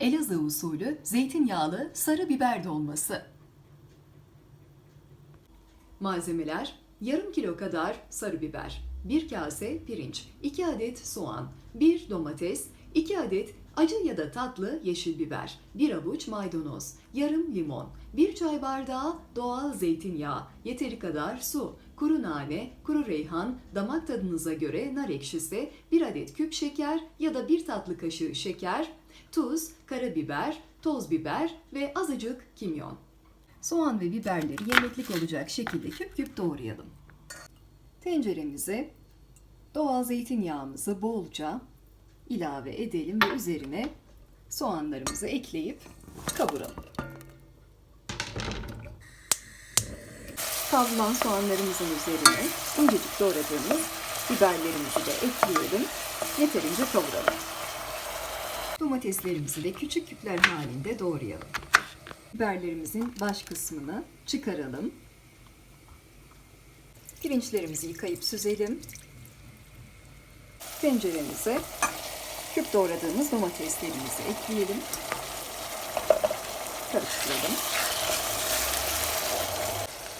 Elazığ usulü zeytinyağlı sarı biber dolması. Malzemeler yarım kilo kadar sarı biber, 1 kase pirinç, 2 adet soğan, 1 domates, 2 adet acı ya da tatlı yeşil biber, 1 avuç maydanoz, yarım limon, 1 çay bardağı doğal zeytinyağı, yeteri kadar su, kuru nane, kuru reyhan, damak tadınıza göre nar ekşisi, 1 adet küp şeker ya da 1 tatlı kaşığı şeker, tuz, karabiber, toz biber ve azıcık kimyon. Soğan ve biberleri yemeklik olacak şekilde küp küp doğrayalım. Tenceremize doğal zeytinyağımızı bolca ilave edelim ve üzerine soğanlarımızı ekleyip kavuralım. Kavrulan soğanlarımızın üzerine incecik doğradığımız biberlerimizi de ekleyelim. Yeterince kavuralım. Domateslerimizi de küçük küpler halinde doğrayalım. Biberlerimizin baş kısmını çıkaralım. Pirinçlerimizi yıkayıp süzelim. Tenceremize küp doğradığımız domateslerimizi ekleyelim. Karıştıralım.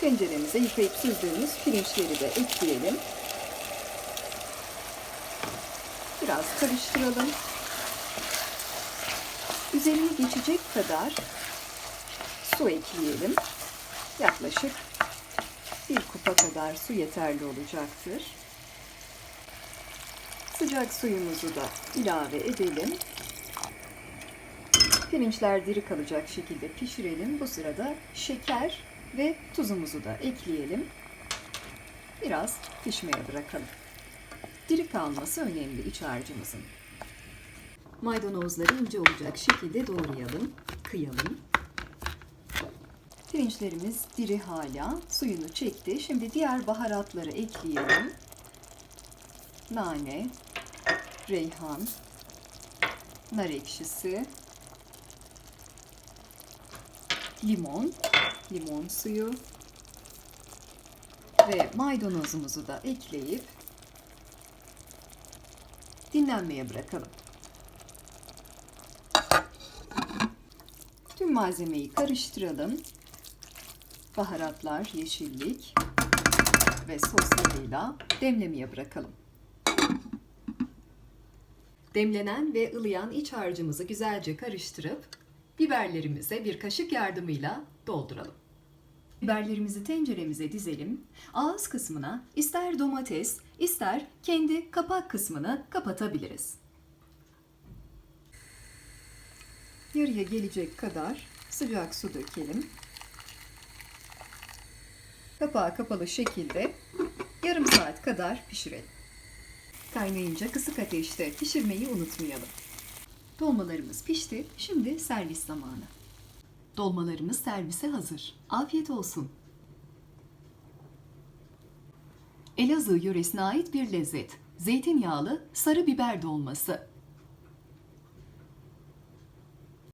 Tenceremize yıkayıp süzdüğümüz pirinçleri de ekleyelim. Biraz karıştıralım. Üzerine geçecek kadar su ekleyelim. Yaklaşık bir kupa kadar su yeterli olacaktır. Sıcak suyumuzu da ilave edelim. Pirinçler diri kalacak şekilde pişirelim. Bu sırada şeker ve tuzumuzu da ekleyelim. Biraz pişmeye bırakalım. Diri kalması önemli iç harcımızın. Maydanozları ince olacak şekilde doğrayalım, kıyalım. Pirinçlerimiz diri hala, suyunu çekti. Şimdi diğer baharatları ekleyelim. Nane, reyhan, nar ekşisi, limon, limon suyu ve maydanozumuzu da ekleyip dinlenmeye bırakalım. Tüm malzemeyi karıştıralım. Baharatlar, yeşillik ve soslarıyla demlemeye bırakalım. Demlenen ve ılıyan iç harcımızı güzelce karıştırıp biberlerimize bir kaşık yardımıyla dolduralım. Biberlerimizi tenceremize dizelim. Ağız kısmına ister domates, ister kendi kapak kısmını kapatabiliriz. Yarıya gelecek kadar sıcak su dökelim. Kapağı kapalı şekilde yarım saat kadar pişirelim. Kaynayınca kısık ateşte pişirmeyi unutmayalım. Dolmalarımız pişti. Şimdi servis zamanı. Dolmalarımız servise hazır. Afiyet olsun. Elazığ yöresine ait bir lezzet. Zeytinyağlı sarı biber dolması.